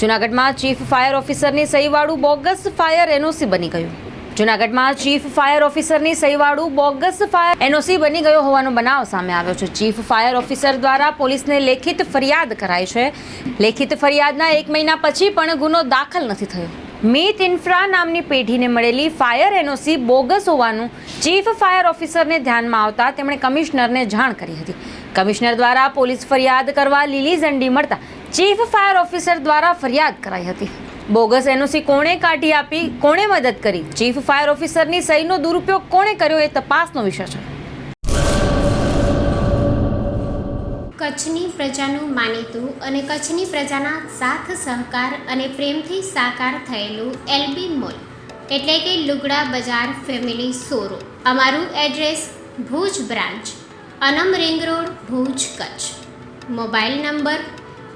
જૂનાગઢમાં chief fire ઓફિસરની સહીવાળું બોગસ ફાયર એનઓસી બની ગયું. જૂનાગઢમાં ચીફ ફાયર ઓફિસરની સહીવાળું બોગસ ફાયર એનઓસી બની ગયો હોવાનો બનાવ સામે આવ્યો છે. ચીફ ફાયર ઓફિસર દ્વારા પોલીસને લેખિત ફરિયાદ કરાઈ છે. લેખિત ફરિયાદના એક મહિના પછી પણ ગુનો દાખલ નથી થયો. મીત ઇન્ફ્રા નામની પેઢીને મળેલી ફાયર એનઓસી બોગસ હોવાનું ચીફ ફાયર ઓફિસરને ધ્યાનમાં આવતા તેમણે કમિશનરને જાણ કરી હતી. કમિશનર દ્વારા પોલીસ ફરિયાદ કરવા લીલી ઝંડી મળતા ચીફ ફાયર ઓફિસર દ્વારા ફરિયાદ કરાઈ હતી. બોગસ એનઓસી કોણે કાઢી આપી, કોણે મદદ કરી? ચીફ ફાયર ઓફિસરની સહીનો દુરુપયોગ કોણે કર્યો એ તપાસનો વિષય છે. કચ્છની પ્રજાનું માનીતું અને કચ્છની પ્રજાના સાથ, સહકાર અને પ્રેમથી સાકાર થયેલું એલબી મોલ, એટલે કે લુગડા બજાર ફેમિલી સોરો અમારું એડ્રેસ ભુજ બ્રાન્ચ, અનમ ring road, Bhuj Kutch. Mobile number